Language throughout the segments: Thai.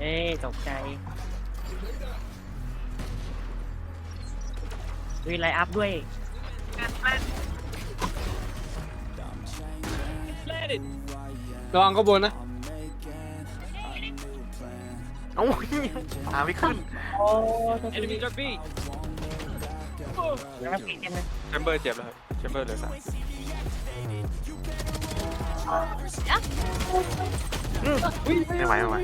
เอ้ยตกใจวีไลน์อัพด้วยระวังก็บนนะเอ้าหาไม่ขึ้นโอ้ enemy drop B แล้วปิดกันนะแชมเบอร์เจ็บแล้วครับแชมเบอร์เหลือสามไม่ไหวไม่ไหว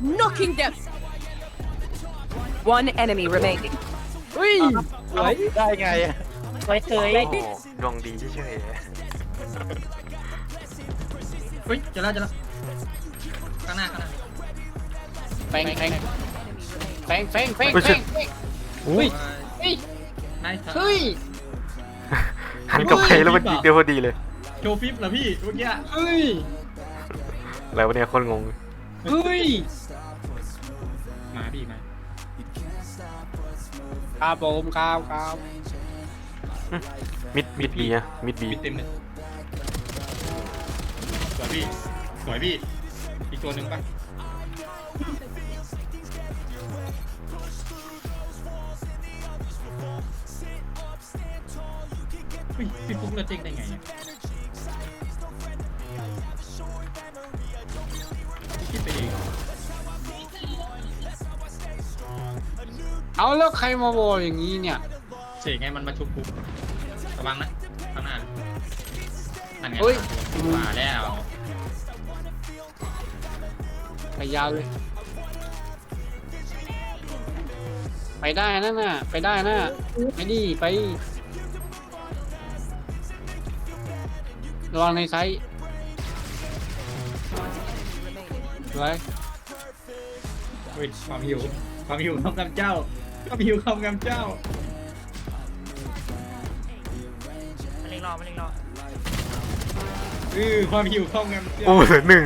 Knocking them. One enemy remaining. เฮ้ยสวยได้ไงอะสวยเฉยโอ้โหดวงดีเฉยเฮ้ยเจอแล้วเจอแล้วข้างหน้าข้างหน้าแฟงแฟงแฟงแฟงแฟงๆเฮ้ยแฟชิงอุ้ยเฮ้ยนายเฮ้ยหันกลับไปแล้วมันยิงเดียวพอดีเลย โชว์ฟิปเหรอพี่เมื่อกี้เฮ้ยแล้ววันนี้คนงง เฮ้ย มาพี่มาครับผมครับครับมิดมิดบีอะมิดบีปิดเต็มเลยสวยพี่สวยพี่ อีกตัวหนึ่งปะเฮ้ยพี่ฟุ๊กเราเจ๊งได้ไงอะ เอาแล้วใครมาบอกอย่างนี้เนี่ยเสกไงมันมาชุบฟุ๊กระวังนะข้างหน้านั่นไงเฮ้ย มาแล้วไปยาวเลย ไปได้นั่นน่ะ ไปได้น่ะไปดิไประวังในไซส์สวยเฮ้ยความหิวความหิวคำกำเจ้า ความหิวคำกำเจ้า มาเล็งรอมาเล็งรอเออความหิวคำกำเจ้าโอ้เหลือหนึ่ง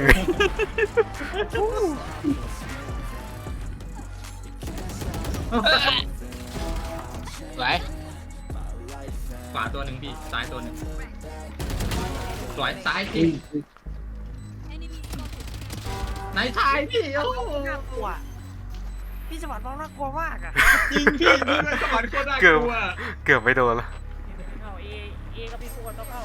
สวยขวาตัวหนึ่งพี่ ซ้ายตัวหนึ่งสวยซ้ายอุ้พี่ยไหนซ้ายพี่โอ้โห น่ากลัว พี่สวัสดิ์บอกน่ากลัวมากอะจริงพี่พี่เป็นสวรรค์โคตรน่ากเกือบลัวเกือบไม่โดนแล้วเข้าเอเอกับพี่ฟูดต้องเข้า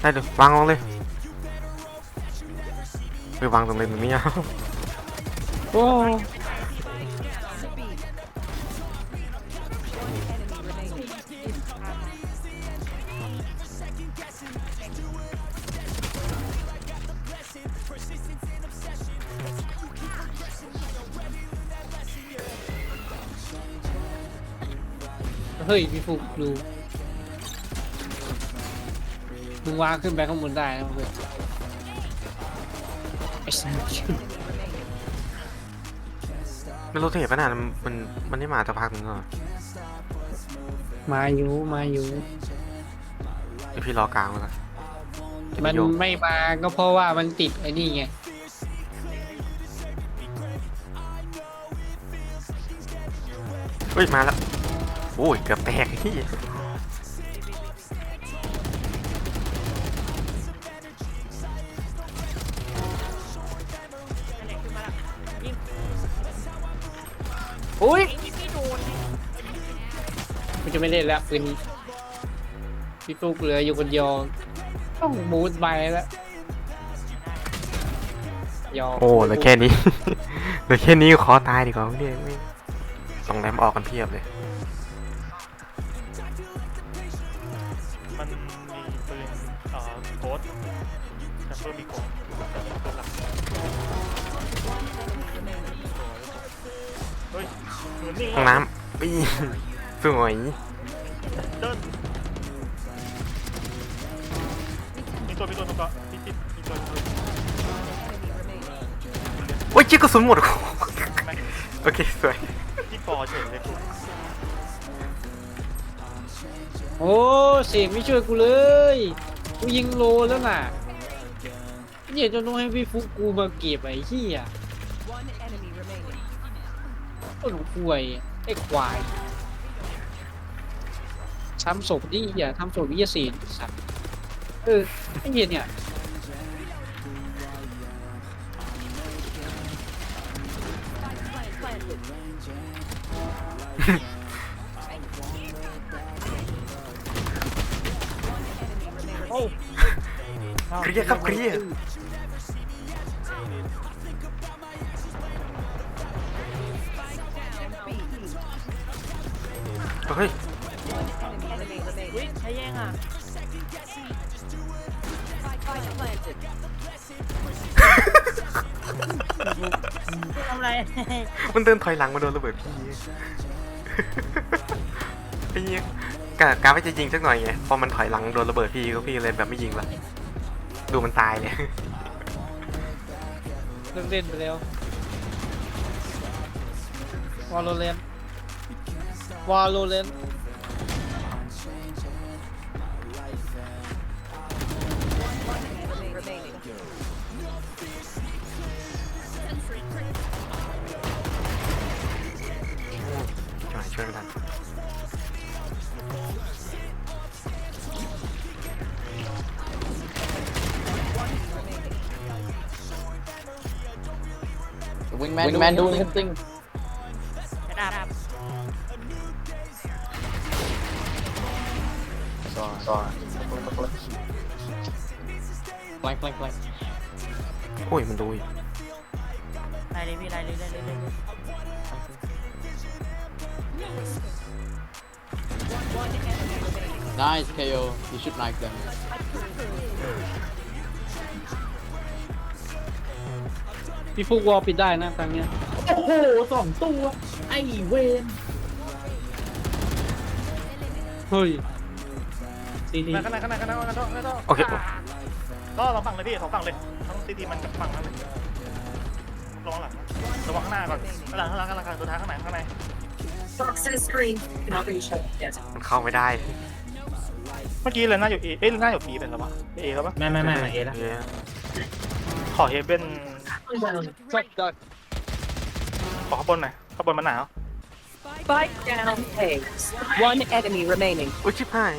ได้เลยวางลงเลยไปวางตรงเลยมันไม่เอาโอ้ เฮ้ยพี่ฟุกดูมึงวางขึ้นไปข้างบนได้นะเพื่อนไอ้สัสไม่รู้เหตุปัญหามันมันมันไม่มาสักพักหนึงก็มาอยู่มาอยู่ เดี๋ยวพี่รอกลางแล้วกันเดี๋ยวมัพี่นโยกไม่มาก็เพราะว่ามันติดไอ้นี่ไงเฮ้ยมาแล้ว โอ้ยเกือบแตกที่นั่นแหละขึ้นมาละยิงอุ้ยไอ้นี่พี่โดนกูจะไม่เล่นแล้วปืนนี้พี่ฟุกเหลืออยู่คนเดียวต้องบูทไปแล้วยอมโอ้เหลือแค่นี้ เหลือแค่นี้ขอตายดีกว่าเนี่ยไม่ต้องแรมออกกันเพียบเลย มันมีปืนเอ่อโค้ดแชมเบอร์มีโค้ดเป็นหลักเฮ้ยเหมือนนี่ห้องน้ำปีสวยเดินมีตัวมีตัวตรงกลางมีติดมีตัวมีตัวโอ้ยจิ๊กกระสุนหมดแม่งโอเคสวยที่ปอเฉยเลยกู โอ้เสียไม่ช่วยกูเลย กูยิงโลแล้วน่ะเนี่ยจะต้องให้พี่ฟุกกูมาเก็บไอ้ที่อะ One enemy remaining. ต้นห่วยไอ้ควายทำศพนี่อย่าทำศพวิทยาศีลสัตว์เออไอ้เหี้ยเนี่ย เคลียร์ครับเคลียร์เฮ้ย Enemy remaining. ใช้แย่งอะ Spike planted. ทำอะไรมันเดินถอยหลังมาโดนระเบิดพี่ ไอ้เหี้ย กะกะว่าจะยิงสักหน่อยไง พอมันถอยหลังโดนระเบิดพี่ก็พี่เลยแบบไม่ยิงละ ดูมันตายเลย เลิกเล่นไปแล้ววอลโลเรนวอลโลเรน Enemy remaining. ช่วยช่วยไม่ทัน Wingman, Wingman doing his thing. กระดาบ Sorry, sorry. Flank, flank, flank. โอ้ยมันดูอีกไล่เลยพี่ไล่เลยไล่เลยไล่เลย Nice KO. You should like them. พี่ฟุกวอลปิดได้นะตอนเนี้ยโอ้โหสองตัว ไอ้เวนเฮ้ยซีทีข้างในข้างในข้างในข้างในข้างในข้างในโอเคก็สองฝั่งเลยพี่สองฝั่งเลยทั้งซีทีมันกับฝั่งนั้นเลยระวังหลังนะระวังข้างหน้าก่อนข้างหลังข้างหลังข้างหลังข้างหลังตัวท้ายข้างในข้างในมันเข้าไม่ได้เมื่อกี้เลยหน้าอยู่เอเอ้ยหน้าอยู่บีเป็นหรอวะเอแล้วปะไม่ไม่ไม่ไม่เอแล้วเย้ขอเฮเบน Fuck that. ขอข้างบนหน่อยข้างบนมันหนาว Spike down A. One enemy remaining. อุ้ยชิบหาย